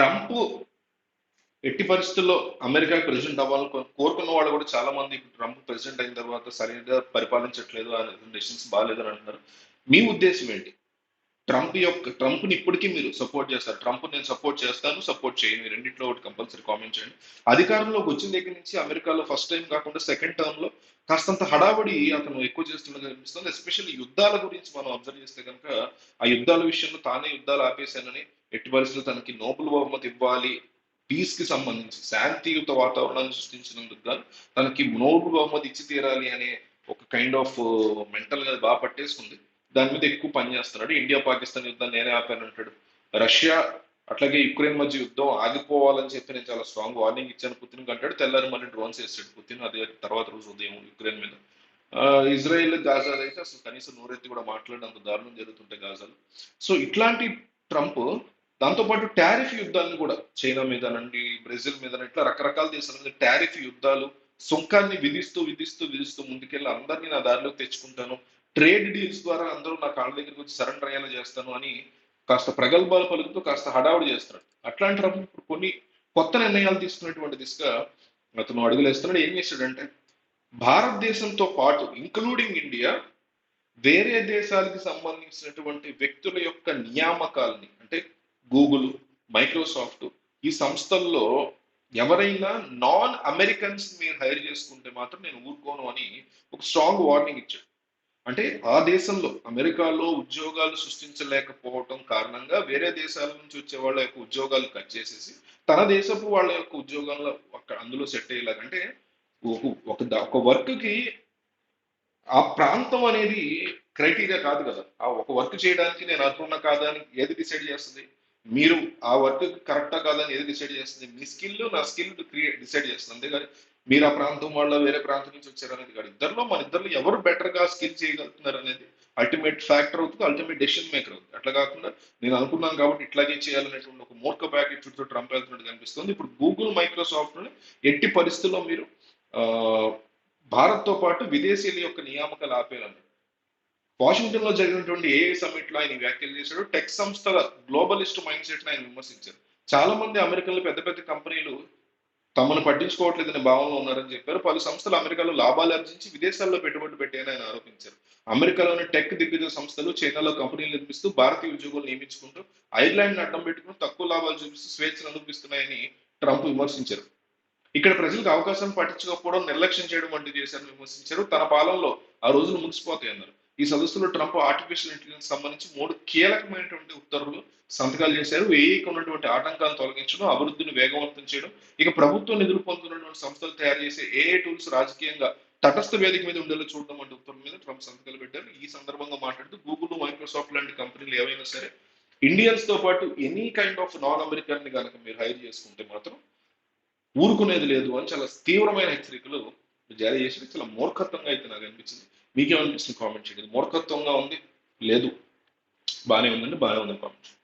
Trump ఎట్టి పరిస్థితుల్లో America president అవ్వాలని కోరుకున్న వాళ్ళు కూడా చాలా మంది ట్రంప్ ప్రెసిడెంట్ అయిన తర్వాత సరిగ్గా పరిపాలించట్లేదు ఆయన డెసిషన్స్ బాగాలేదు అని అంటున్నారు. మీ ఉద్దేశం ఏంటి? ట్రంప్ యొక్క ట్రంప్ని ఇప్పటికీ మీరు సపోర్ట్ చేస్తారు. ట్రంప్ నేను సపోర్ట్ చేస్తాను సపోర్ట్ చేయను. రెండింటిలో ఒకటి కంపల్సరీ కామెంట్ చేయండి. అధికారంలోకి వచ్చిన దగ్గర నుంచి అమెరికాలో ఫస్ట్ టైం కాకుండా సెకండ్ టర్మ్లో కాస్తంత హడావడి అతను ఎక్కువ చేస్తున్నది అనిపిస్తుంది. ఎస్పెషల్లీ యుద్ధాల గురించి మనం అబ్జర్వ్ చేస్తే కనుక ఆ యుద్ధాల విషయంలో తానే యుద్ధాలు ఆపేశానని ఎట్టి పరిస్థితులు తనకి నోబెల్ బహుమతి ఇవ్వాలి. పీస్కి సంబంధించి శాంతియుత వాతావరణాన్ని సృష్టించినందుకు గాను తనకి నోబెల్ బహుమతి ఇచ్చి తీరాలి అనే ఒక కైండ్ ఆఫ్ మెంటల్ అనేది బాగా పట్టేసుకుంది. దాని మీద ఎక్కువ పని చేస్తున్నాడు. ఇండియా పాకిస్తాన్ యుద్ధం నేనే ఆపాను అంటాడు. రష్యా అట్లాగే యుక్రెయిన్ మధ్య యుద్ధం ఆగిపోవాలని చెప్పి నేను చాలా స్ట్రాంగ్ వార్నింగ్ ఇచ్చాను. పుతిన్ అంటాడు తెల్లారి మళ్ళీ డ్రోన్స్ వేస్తాడు పుతిన్. అదే తర్వాత రోజు ఉదయం యుక్రెయిన్ మీద. ఇజ్రాయెల్ గాజాలు అయితే అసలు కనీసం నూరెత్తి కూడా మాట్లాడినంత దారుణం జరుగుతుంటాయి గాజాలు. సో ఇట్లాంటి ట్రంప్ దాంతోపాటు టారిఫ్ యుద్ధాలను కూడా చైనా మీదనండి బ్రెజిల్ మీద ఇట్లా రకరకాల దేశాల మీద టారిఫ్ యుద్ధాలు సుంకాన్ని విధిస్తూ విధిస్తూ విధిస్తూ ముందుకెళ్ళి అందరినీ నా దారిలోకి తెచ్చుకుంటాను. ట్రేడ్ డీల్స్ ద్వారా అందరూ నా కాళ్ళ దగ్గరికి వచ్చి సరెండర్ అయ్యేలా చేస్తాను అని కాస్త ప్రగల్భాలు పలుకుతూ కాస్త హడావుడి చేస్తున్నాడు. అట్లాంటప్పుడు ఇప్పుడు కొన్ని కొత్త నిర్ణయాలు తీసుకున్నటువంటి దిశగా అతను అడుగులేస్తున్నాడు ఏం చేశాడంటే భారతదేశంతో పాటు ఇంక్లూడింగ్ ఇండియా వేరే దేశాలకు సంబంధించినటువంటి వ్యక్తుల యొక్క నియామకాలని అంటే గూగుల్ మైక్రోసాఫ్ట్ ఈ సంస్థల్లో ఎవరైనా నాన్ అమెరికన్స్ మీరు హైర్ చేసుకుంటే మాత్రం నేను ఊరుకోను అని ఒక స్ట్రాంగ్ వార్నింగ్ ఇచ్చాడు. అంటే ఆ దేశంలో అమెరికాలో ఉద్యోగాలు సృష్టించలేకపోవటం కారణంగా వేరే దేశాల నుంచి వచ్చే వాళ్ళ యొక్క ఉద్యోగాలు కట్ చేసేసి తన దేశపు వాళ్ళ యొక్క ఉద్యోగాల్లో అక్కడ అందులో సెట్ అయ్యేలాగంటే ఒక ఒక వర్క్కి ఒక ఆ ప్రాంతం అనేది క్రైటీరియా కాదు కదా. ఆ ఒక వర్క్ చేయడానికి నేను అర్హున్నా కాదా అని ఏది డిసైడ్ చేస్తుంది? మీరు ఆ వర్క్ కరెక్టా కాదని ఏది డిసైడ్ చేస్తుంది? మీ స్కిల్ నా స్కిల్ క్రియేట్ డిసైడ్ చేస్తుంది. అంతేగాని మీరు ఆ ప్రాంతం వాళ్ళ వేరే ప్రాంతం నుంచి వచ్చారనేది కాదు. ఇద్దరిలో మన ఇద్దరిలో ఎవరు బెటర్గా స్కిల్ చేయగలుగుతున్నారు అనేది అల్టిమేట్ ఫ్యాక్టర్ అవుతుంది అల్టిమేట్ డెసిషన్ మేకర్ అవుతుంది. అట్లా కాకుండా నేను అనుకున్నాను కాబట్టి ఇట్లాగే చేయాలనేటువంటి ఒక మూర్ఖ ప్యాకెట్ చుట్టూ ట్రంప్ వెళ్తున్నట్టు కనిపిస్తుంది. ఇప్పుడు గూగుల్ మైక్రోసాఫ్ట్ ఎట్టి పరిస్థితుల్లో మీరు భారత్తో పాటు విదేశీయుల యొక్క నియామకాలు ఆపేయాలన్నాడు వాషింగ్టన్లో జరిగినటువంటి ఏ సమ్మిట్లో ఆయన వ్యాఖ్యలు చేశాడు. టెక్ సంస్థల గ్లోబలిస్ట్ మైండ్ సెట్ ఆయన విమర్శించారు. చాలా మంది అమెరికన్లు పెద్ద పెద్ద కంపెనీలు తమను పట్టించుకోవట్లేదనే భావనలో ఉన్నారని చెప్పారు. పలు సంస్థలు అమెరికాలో లాభాలు ఆర్జించి విదేశాల్లో పెట్టుబడి పెట్టాయని ఆయన ఆరోపించారు. అమెరికాలోని టెక్ దిగ్గజ సంస్థలు చైనాలో కంపెనీలు నిర్మిస్తూ భారతీయ ఉద్యోగులు నియమించుకుంటూ ఐర్లాండ్ అడ్డం పెట్టుకుని తక్కువ లాభాలు చూపిస్తూ స్వేచ్ఛను అనుభవిస్తున్నాయని ట్రంప్ విమర్శించారు. ఇక్కడ ప్రజలకు అవకాశం పట్టించకపోవడం నిర్లక్ష్యం చేయడం వంటివి చేశారని విమర్శించారు. తన పాలనలో ఆ రోజులు ముగిసిపోతాయి అన్నారు ఈ సదస్సులో ట్రంప్ ఆర్టిఫిషియల్ ఇంటెలిజెన్స్ సంబంధించి మూడు కీలకమైనటువంటి ఉత్తర్వులు సంతకాలు చేశారు. ఏఐకి ఉన్నటువంటి ఆటంకాలను తొలగించడం అభివృద్ధిని వేగవంతం చేయడం ఇక ప్రభుత్వం నిధులు పొందుతున్నటువంటి సంస్థలు తయారు చేసే ఏఐ టూల్స్ రాజకీయంగా తటస్థ వేదిక మీద ఉండేలా చూడడం వంటి ఉత్తర్వుల మీద ట్రంప్ సంతకాలు పెట్టారు. ఈ సందర్భంగా మాట్లాడుతూ గూగుల్ మైక్రోసాఫ్ట్ లాంటి కంపెనీలు ఏవైనా సరే ఇండియన్స్తో పాటు ఎనీ కైండ్ ఆఫ్ నాన్ అమెరికన్ని కనుక మీరు హైర్ చేసుకుంటే మాత్రం ఊరుకునేది లేదు అని చాలా తీవ్రమైన హెచ్చరికలు జారీ చేసి చాలా మూర్ఖత్వంగా అయితే నాకు అనిపించింది. మీకేమనిపిస్తుంది కామెంట్ చేయండి. మూర్ఖత్వంగా ఉంది? లేదు. బాగానే ఉందండి బాగానే ఉంది కామెంట్